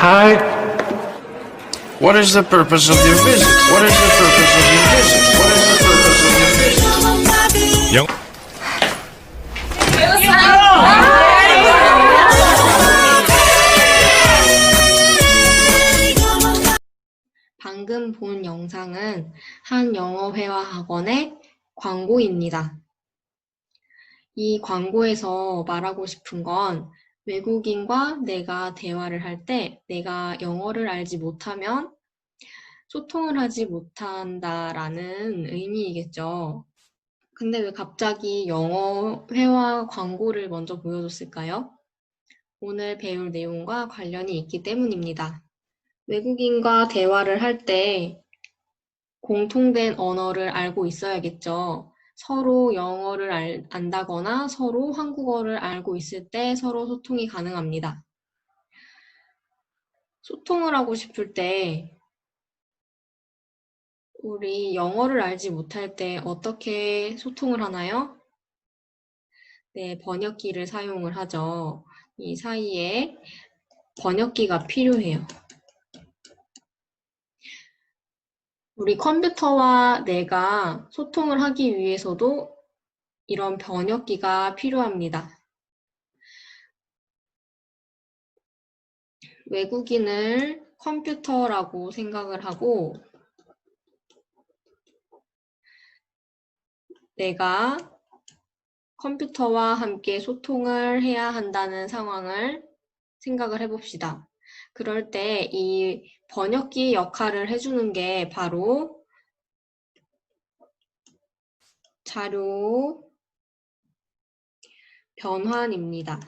Hi. What is the purpose of your visit? What is the purpose of your visit? What is the purpose of your visit? 영 방금 본 영상은 한 영어 회화 학원의 광고입니다. 이 광고에서 말하고 싶은 건 외국인과 내가 대화를 할 때 내가 영어를 알지 못하면 소통을 하지 못한다라는 의미이겠죠. 근데 왜 갑자기 영어 회화 광고를 먼저 보여줬을까요? 오늘 배울 내용과 관련이 있기 때문입니다. 외국인과 대화를 할 때 공통된 언어를 알고 있어야겠죠. 서로 영어를 알- 안다거나 서로 한국어를 알고 있을 때 서로 소통이 가능합니다. 소통을 하고 싶을 때 우리 영어를 알지 못할 때 어떻게 소통을 하나요? 네, 번역기를 사용을 하죠. 이 사이에 번역기가 필요해요. 우리 컴퓨터와 내가 소통을 하기 위해서도 이런 번역기가 필요합니다. 외국인을 컴퓨터라고 생각을 하고 내가 컴퓨터와 함께 소통을 해야 한다는 상황을 생각을 해봅시다. 그럴 때 이 번역기 역할을 해주는 게 바로 자료 변환입니다.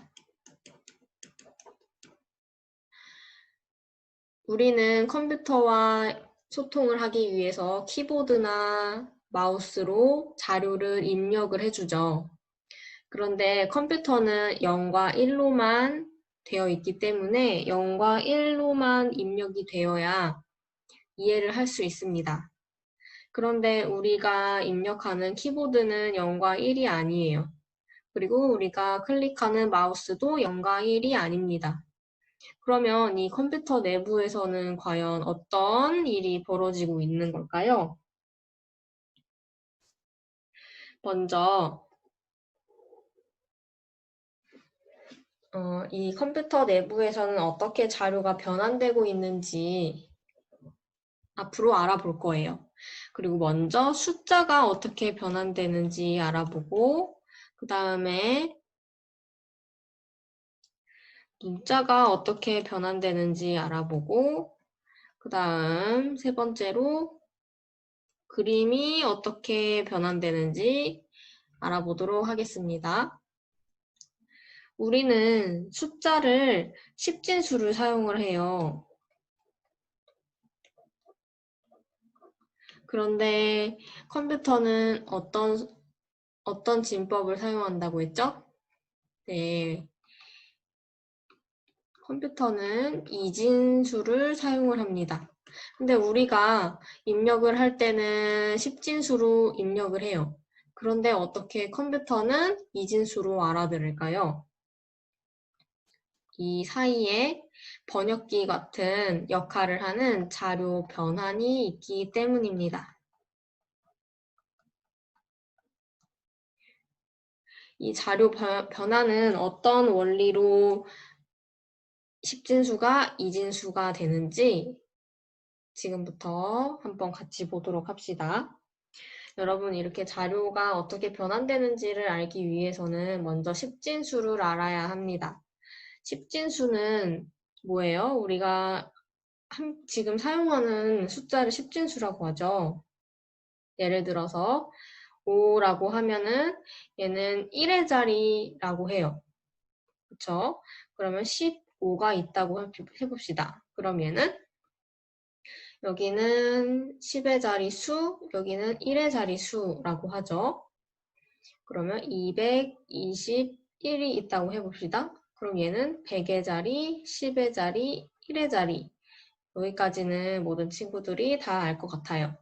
우리는 컴퓨터와 소통을 하기 위해서 키보드나 마우스로 자료를 입력을 해주죠. 그런데 컴퓨터는 0과 1로만 되어 있기 때문에 0과 1로만 입력이 되어야 이해를 할 수 있습니다. 그런데 우리가 입력하는 키보드는 0과 1이 아니에요. 그리고 우리가 클릭하는 마우스도 0과 1이 아닙니다. 그러면 이 컴퓨터 내부에서는 과연 어떤 일이 벌어지고 있는 걸까요? 먼저 어, 이 컴퓨터 내부에서는 어떻게 자료가 변환되고 있는지 앞으로 알아볼 거예요. 그리고 먼저 숫자가 어떻게 변환되는지 알아보고, 그 다음에 문자가 어떻게 변환되는지 알아보고, 그 다음 세 번째로 그림이 어떻게 변환되는지 알아보도록 하겠습니다. 우리는 숫자를 십진수를 사용을 해요. 그런데 컴퓨터는 어떤, 어떤 진법을 사용한다고 했죠? 네. 컴퓨터는 이진수를 사용을 합니다. 근데 우리가 입력을 할 때는 십진수로 입력을 해요. 그런데 어떻게 컴퓨터는 이진수로 알아들을까요? 이 사이에 번역기 같은 역할을 하는 자료 변환이 있기 때문입니다. 이 자료 변- 변환은 어떤 원리로 십진수가 이진수가 되는지 지금부터 한번 같이 보도록 합시다. 여러분 이렇게 자료가 어떻게 변환되는지를 알기 위해서는 먼저 십진수를 알아야 합니다. 십진수는 뭐예요? 우리가 한- 지금 사용하는 숫자를 십진수라고 하죠. 예를 들어서 5라고 하면은 얘는 1의 자리라고 해요. 그쵸? 그러면 15가 있다고 해- 해봅시다. 그럼 얘는 여기는 10의 자리 수, 여기는 1의 자리 수라고 하죠. 그러면 221이 있다고 해봅시다. 그럼 얘는 100의 자리, 10의 자리, 1의 자리. 여기까지는 모든 친구들이 다 알 것 같아요.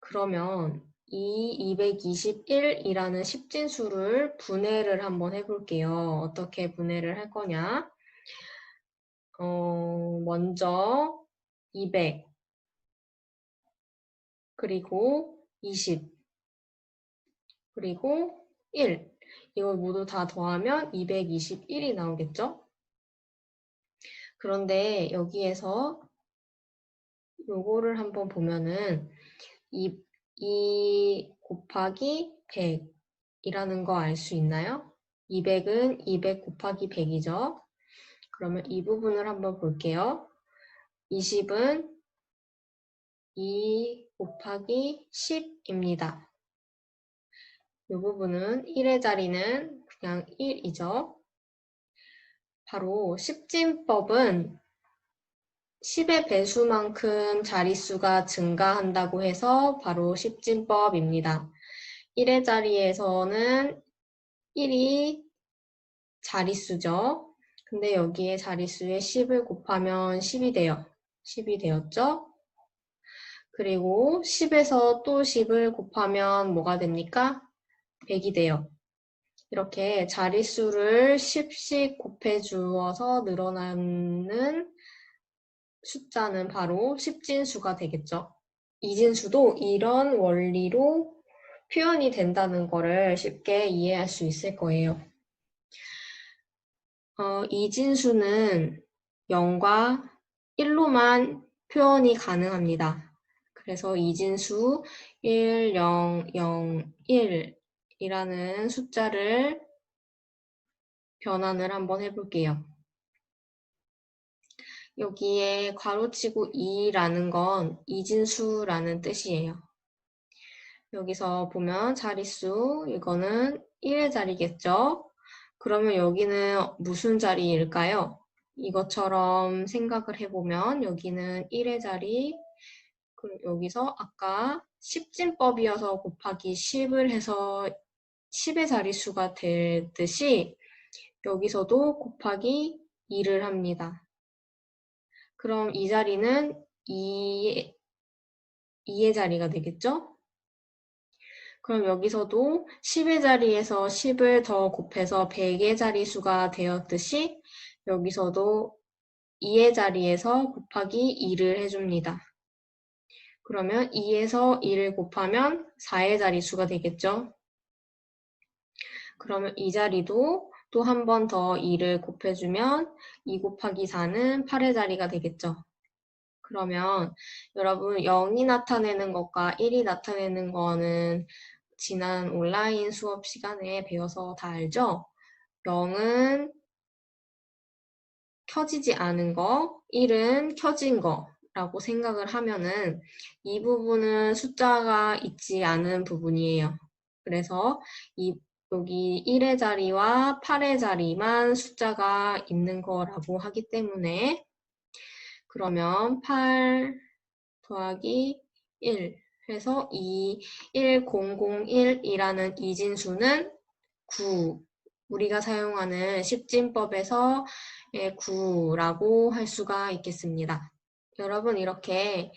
그러면 이 221이라는 십진수를 분해를 한번 해볼게요. 어떻게 분해를 할 거냐? 어, 먼저 200, 그리고 20, 그리고 1. 이걸 모두 다 더하면 221이 나오겠죠? 그런데 여기에서 요거를 한번 보면은 2, 2 곱하기 100이라는 거 알 수 있나요? 200은 200 곱하기 100이죠. 그러면 이 부분을 한번 볼게요. 20은 2 곱하기 10입니다. 이 부분은 1의 자리는 그냥 1이죠. 바로 십진법은 10의 배수만큼 자릿수가 증가한다고 해서 바로 십진법입니다. 1의 자리에서는 1이 자릿수죠. 근데 여기에 자릿수에 10을 곱하면 10이 돼요. 10이 되었죠? 그리고 10에서 또 10을 곱하면 뭐가 됩니까? 100이 돼요. 이렇게 자릿수를 10씩 곱해 주어서 늘어나는 숫자는 바로 십진수가 되겠죠. 이진수도 이런 원리로 표현이 된다는 거를 쉽게 이해할 수 있을 거예요. 어, 이진수는 0과 1로만 표현이 가능합니다. 그래서 이진수 1, 0, 0, 1 이라는 숫자를 변환을 한번 해볼게요. 여기에 괄호치고 2라는 건 이진수라는 뜻이에요. 여기서 보면 자릿수, 이거는 1의 자리겠죠? 그러면 여기는 무슨 자리일까요? 이것처럼 생각을 해보면 여기는 1의 자리, 그럼 여기서 아까 십진법이어서 곱하기 10을 해서 10의 자릿수가 될 듯이 여기서도 곱하기 2를 합니다. 그럼 이 자리는 2의, 2의 자리가 되겠죠? 그럼 여기서도 10의 자리에서 10을 더 곱해서 100의 자리수가 되었듯이 여기서도 2의 자리에서 곱하기 2를 해줍니다. 그러면 2에서 2를 곱하면 4의 자리수가 되겠죠? 그러면 이 자리도 또 한 번 더 2를 곱해주면 2 곱하기 4는 8의 자리가 되겠죠. 그러면 여러분 0이 나타내는 것과 1이 나타내는 거는 지난 온라인 수업 시간에 배워서 다 알죠? 0은 켜지지 않은 거, 1은 켜진 거라고 생각을 하면은 이 부분은 숫자가 있지 않은 부분이에요. 그래서 이 여기 1의 자리와 8의 자리만 숫자가 있는 거라고 하기 때문에 그러면 8 더하기 1 해서 이 1001이라는 이진수는 9 우리가 사용하는 십진법에서 9라고 할 수가 있겠습니다. 여러분 이렇게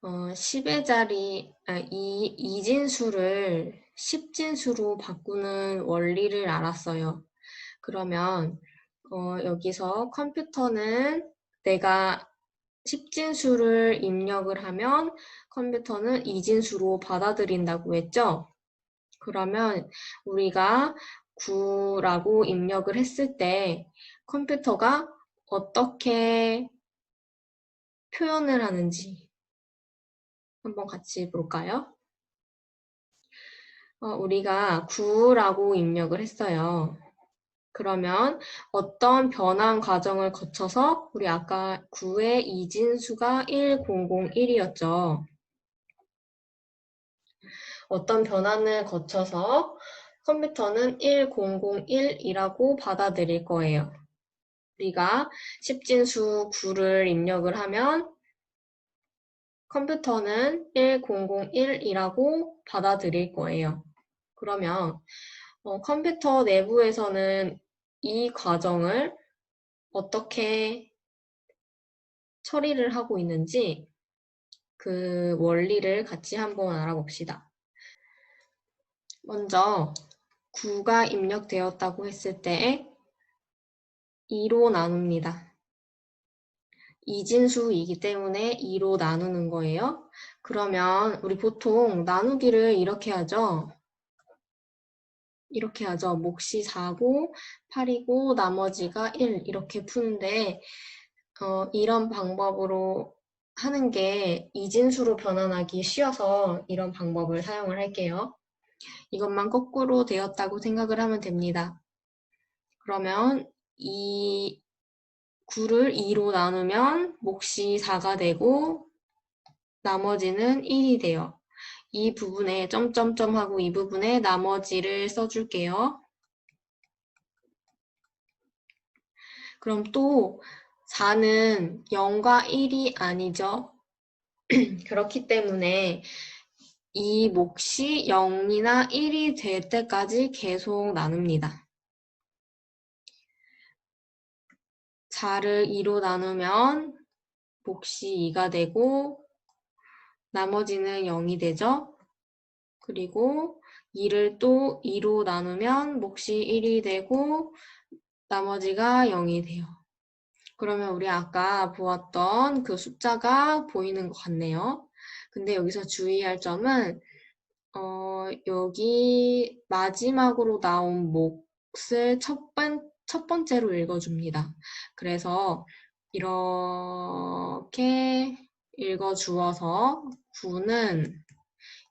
어, 10의 자리, 아, 이 이진수를 십진수로 바꾸는 원리를 알았어요. 그러면 어, 여기서 컴퓨터는 내가 십진수를 입력을 하면 컴퓨터는 이진수로 받아들인다고 했죠? 그러면 우리가 9라고 입력을 했을 때 컴퓨터가 어떻게 표현을 하는지 한번 같이 볼까요? 어, 우리가 9라고 입력을 했어요. 그러면 어떤 변환 과정을 거쳐서 우리 아까 9의 이진수가 1001이었죠. 어떤 변환을 거쳐서 컴퓨터는 1001이라고 받아들일 거예요. 우리가 십진수 9를 입력을 하면 컴퓨터는 1001이라고 받아들일 거예요. 그러면 어, 컴퓨터 내부에서는 이 과정을 어떻게 처리를 하고 있는지 그 원리를 같이 한번 알아봅시다. 먼저 9가 입력되었다고 했을 때 2로 나눕니다. 이진수이기 때문에 2로 나누는 거예요. 그러면 우리 보통 나누기를 이렇게 하죠. 이렇게 하죠. 몫이 4고 8이고 나머지가 1 이렇게 푸는데 어, 이런 방법으로 하는 게 이진수로 변환하기 쉬워서 이런 방법을 사용을 할게요. 이것만 거꾸로 되었다고 생각을 하면 됩니다. 그러면 이 9를 2로 나누면 몫이 4가 되고 나머지는 1이 돼요. 이 부분에 점점점 하고 이 부분에 나머지를 써줄게요. 그럼 또 4는 0과 1이 아니죠. 그렇기 때문에 이 몫이 0이나 1이 될 때까지 계속 나눕니다. 4를 2로 나누면 몫이 2가 되고 나머지는 0이 되죠. 그리고 2를 또 2로 나누면 몫이 1이 되고 나머지가 0이 돼요. 그러면 우리 아까 보았던 그 숫자가 보이는 것 같네요. 근데 여기서 주의할 점은 어, 여기 마지막으로 나온 몫을 첫, 번, 첫 번째로 읽어줍니다. 그래서 이렇게 읽어주어서 9는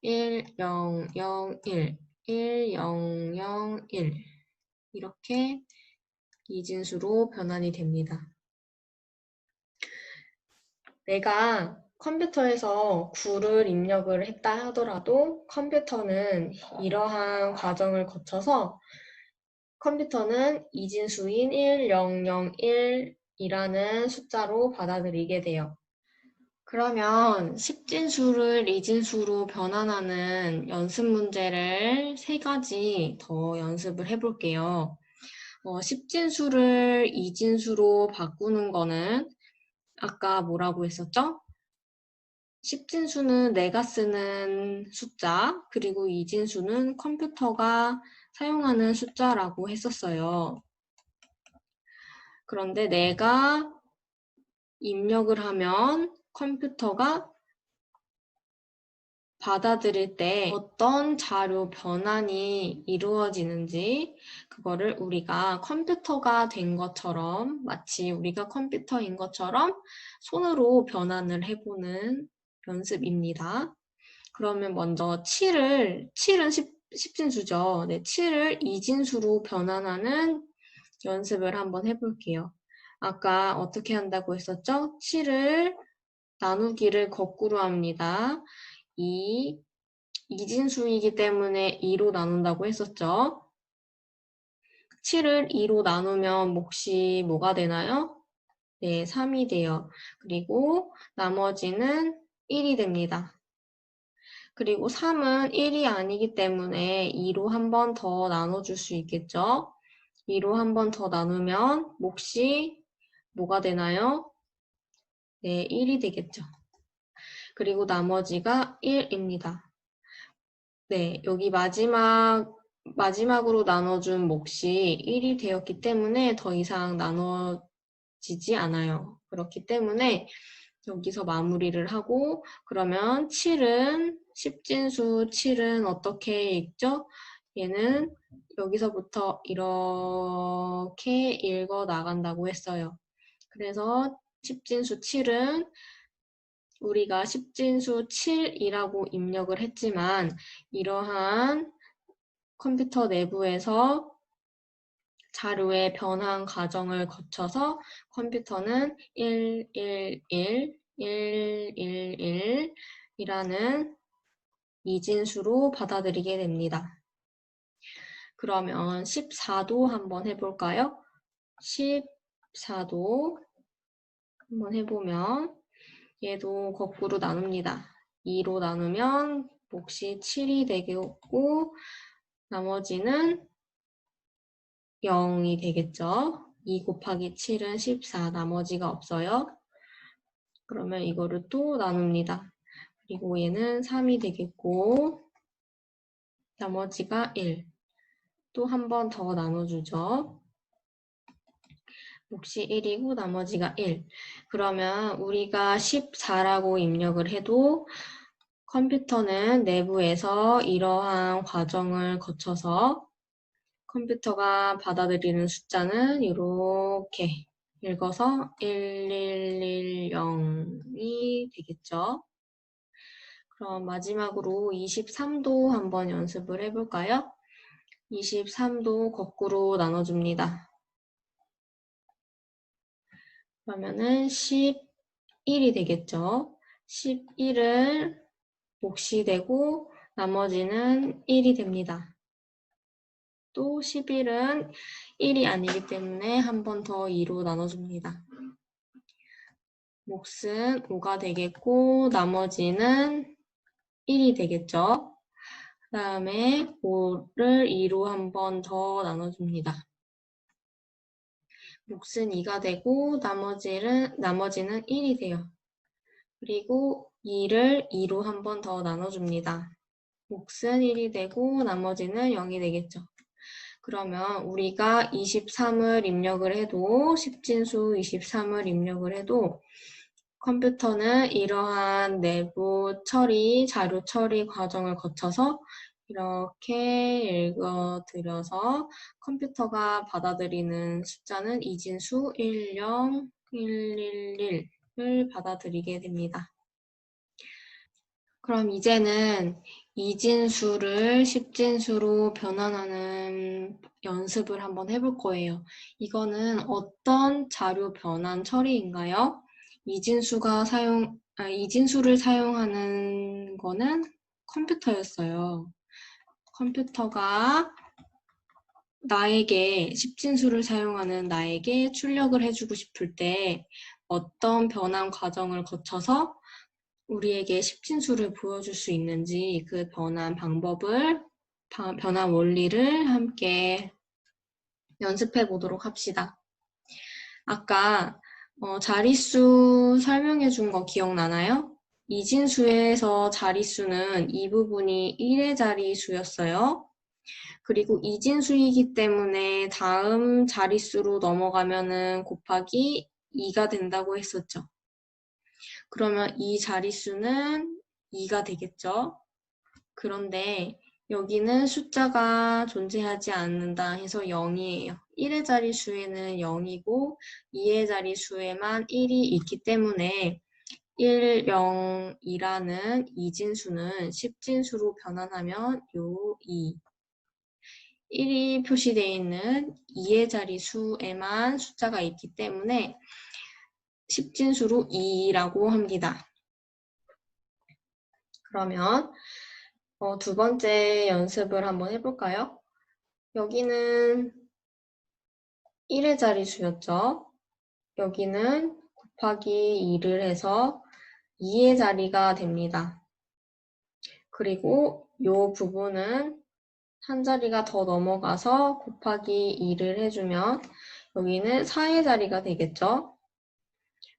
1, 0, 0, 1, 1, 0, 0, 1 이렇게 이진수로 변환이 됩니다. 내가 컴퓨터에서 9를 입력을 했다 하더라도 컴퓨터는 이러한 과정을 거쳐서 컴퓨터는 이진수인 1001이라는 숫자로 받아들이게 돼요. 그러면 10진수를 이진수로 변환하는 연습 문제를 세 가지 더 연습을 해볼게요. 어, 10진수를 이진수로 바꾸는 거는 아까 뭐라고 했었죠? 10진수는 내가 쓰는 숫자, 그리고 이진수는 컴퓨터가 사용하는 숫자라고 했었어요. 그런데 내가 입력을 하면 컴퓨터가 받아들일 때 어떤 자료 변환이 이루어지는지 그거를 우리가 컴퓨터가 된 것처럼 마치 우리가 컴퓨터인 것처럼 손으로 변환을 해보는 연습입니다. 그러면 먼저 7을 7은 10, 10진수죠. 네, 7을 2진수로 변환하는 연습을 한번 해볼게요. 아까 어떻게 한다고 했었죠? 7을 나누기를 거꾸로 합니다. 2, 이진수이기 때문에 2로 나눈다고 했었죠. 7을 2로 나누면 몫이 뭐가 되나요? 네, 3이 돼요. 그리고 나머지는 1이 됩니다. 그리고 3은 1이 아니기 때문에 2로 한 번 더 나눠줄 수 있겠죠? 2로 한 번 더 나누면 몫이 뭐가 되나요? 네, 1이 되겠죠. 그리고 나머지가 1입니다. 네, 여기 마지막, 마지막으로 나눠준 몫이 1이 되었기 때문에 더 이상 나눠지지 않아요. 그렇기 때문에 여기서 마무리를 하고, 그러면 7은, 10진수 7은 어떻게 읽죠? 얘는 여기서부터 이렇게 읽어 나간다고 했어요. 그래서 10진수 7은 우리가 10진수 7이라고 입력을 했지만 이러한 컴퓨터 내부에서 자료의 변환 과정을 거쳐서 컴퓨터는 111, 111 이라는 이진수로 받아들이게 됩니다. 그러면 14도 한번 해볼까요? 14도 한번 해보면 얘도 거꾸로 나눕니다. 2로 나누면 몫이 7이 되겠고 나머지는 0이 되겠죠. 2 곱하기 7은 14, 나머지가 없어요. 그러면 이거를 또 나눕니다. 그리고 얘는 3이 되겠고 나머지가 1. 또 한 번 더 나눠주죠. 몫이 1이고 나머지가 1. 그러면 우리가 14라고 입력을 해도 컴퓨터는 내부에서 이러한 과정을 거쳐서 컴퓨터가 받아들이는 숫자는 이렇게 읽어서 1110이 되겠죠. 그럼 마지막으로 23도 한번 연습을 해볼까요? 23도 거꾸로 나눠줍니다. 그러면은 11이 되겠죠. 11을 몫이 되고 나머지는 1이 됩니다. 또 11은 1이 아니기 때문에 한 번 더 2로 나눠줍니다. 몫은 5가 되겠고 나머지는 1이 되겠죠. 그 다음에 5를 2로 한 번 더 나눠줍니다. 몫은 2가 되고 나머지는, 나머지는 1이 돼요. 그리고 2를 2로 한 번 더 나눠줍니다. 몫은 1이 되고 나머지는 0이 되겠죠. 그러면 우리가 23을 입력을 해도 10진수 23을 입력을 해도 컴퓨터는 이러한 내부 처리, 자료 처리 과정을 거쳐서 이렇게 읽어드려서 컴퓨터가 받아들이는 숫자는 이진수 10, 111을 받아들이게 됩니다. 그럼 이제는 이진수를 십진수로 변환하는 연습을 한번 해볼 거예요. 이거는 어떤 자료 변환 처리인가요? 이진수가 사용, 아, 이진수를 사용하는 거는 컴퓨터였어요. 컴퓨터가 나에게 십진수를 사용하는 나에게 출력을 해주고 싶을 때 어떤 변환 과정을 거쳐서 우리에게 십진수를 보여줄 수 있는지 그 변환 방법을, 바- 변환 원리를 함께 연습해 보도록 합시다. 아까 어, 자릿수 설명해 준 거 기억나나요? 이진수에서 자릿수는 이 부분이 1의 자릿수였어요. 그리고 이진수이기 때문에 다음 자릿수로 넘어가면은 곱하기 2가 된다고 했었죠. 그러면 이 자릿수는 2가 되겠죠. 그런데 여기는 숫자가 존재하지 않는다 해서 0이에요. 1의 자릿수에는 0이고 2의 자릿수에만 1이 있기 때문에 1, 0, 2라는 이진수는 10진수로 변환하면 요 2. 1이 표시되어 있는 2의 자릿수에만 숫자가 있기 때문에 10진수로 2라고 합니다. 그러면 어, 두 번째 연습을 한번 해볼까요? 여기는 1의 자릿수였죠. 여기는 곱하기 2를 해서 2의 자리가 됩니다. 그리고 이 부분은 한 자리가 더 넘어가서 곱하기 2를 해주면 여기는 4의 자리가 되겠죠.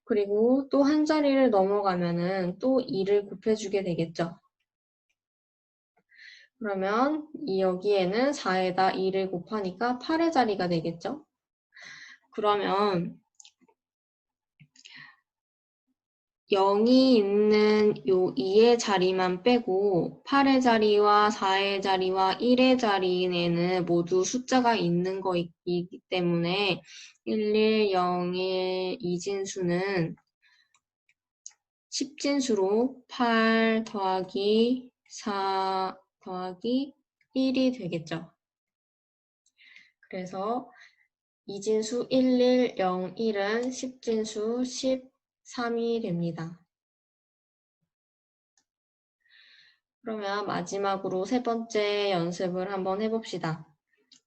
그리고 또 한 자리를 넘어가면은 또 2를 곱해주게 되겠죠. 그러면 이 여기에는 4에다 2를 곱하니까 8의 자리가 되겠죠. 그러면 0이 있는 요 2의 자리만 빼고 8의 자리와 4의 자리와 1의 자리에는 모두 숫자가 있는 거이기 때문에 11, 01, 이진수는 10진수로 8 더하기 4 더하기 1이 되겠죠. 그래서 이진수 11, 01은 10진수 13이 됩니다. 그러면 마지막으로 세 번째 연습을 한번 해봅시다.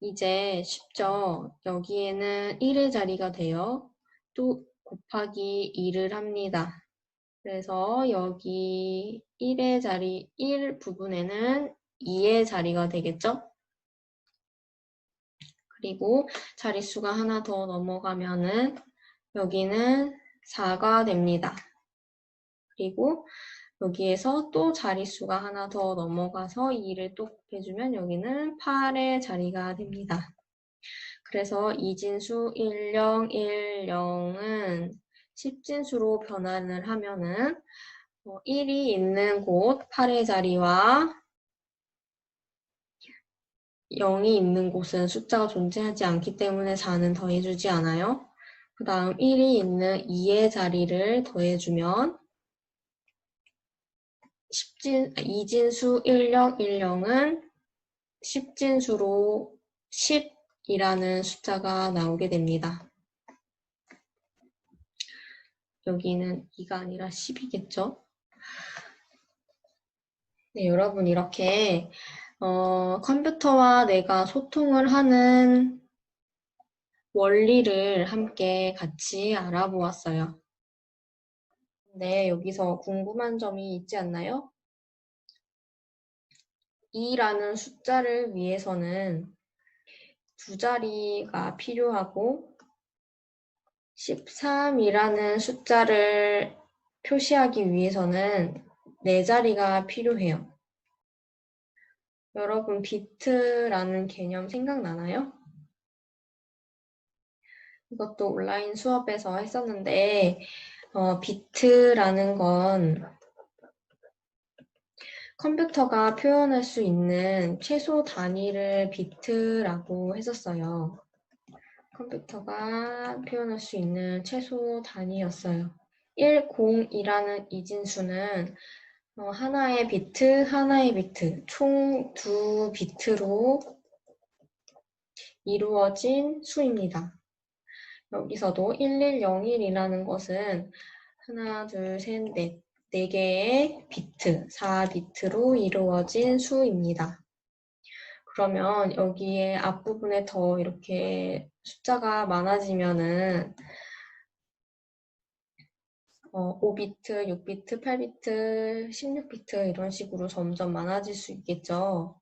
이제 쉽죠? 여기에는 1의 자리가 돼요. 또 곱하기 2를 합니다. 그래서 여기 1의 자리, 1 부분에는 2의 자리가 되겠죠? 그리고 자릿수가 하나 더 넘어가면은 여기는 4가 됩니다. 그리고 여기에서 또 자릿수가 하나 더 넘어가서 2를 또 곱해주면 여기는 8의 자리가 됩니다. 그래서 이진수 10, 10은 10진수로 변환을 하면은 1이 있는 곳 8의 자리와 0이 있는 곳은 숫자가 존재하지 않기 때문에 4는 더해주지 않아요. 그 다음 1이 있는 2의 자리를 더해주면 10진, 2진수 10, 10은 10진수로 10이라는 숫자가 나오게 됩니다. 여기는 2가 아니라 10이겠죠? 네, 여러분 이렇게 어, 컴퓨터와 내가 소통을 하는 원리를 함께 같이 알아보았어요. 네, 여기서 궁금한 점이 있지 않나요? 2라는 숫자를 위해서는 두 자리가 필요하고 13이라는 숫자를 표시하기 위해서는 네 자리가 필요해요. 여러분, 비트라는 개념 생각나나요? 이것도 온라인 수업에서 했었는데, 어, 비트라는 건 컴퓨터가 표현할 수 있는 최소 단위를 비트라고 했었어요. 컴퓨터가 표현할 수 있는 최소 단위였어요. 1, 0이라는 이진수는 어, 하나의 비트, 하나의 비트, 총 두 비트로 이루어진 수입니다. 여기서도 1101이라는 것은 하나, 둘, 셋, 넷, 네 개의 비트, 4비트로 이루어진 수입니다. 그러면 여기에 앞부분에 더 이렇게 숫자가 많아지면은 어, 5비트, 6비트, 8비트, 16비트 이런 식으로 점점 많아질 수 있겠죠.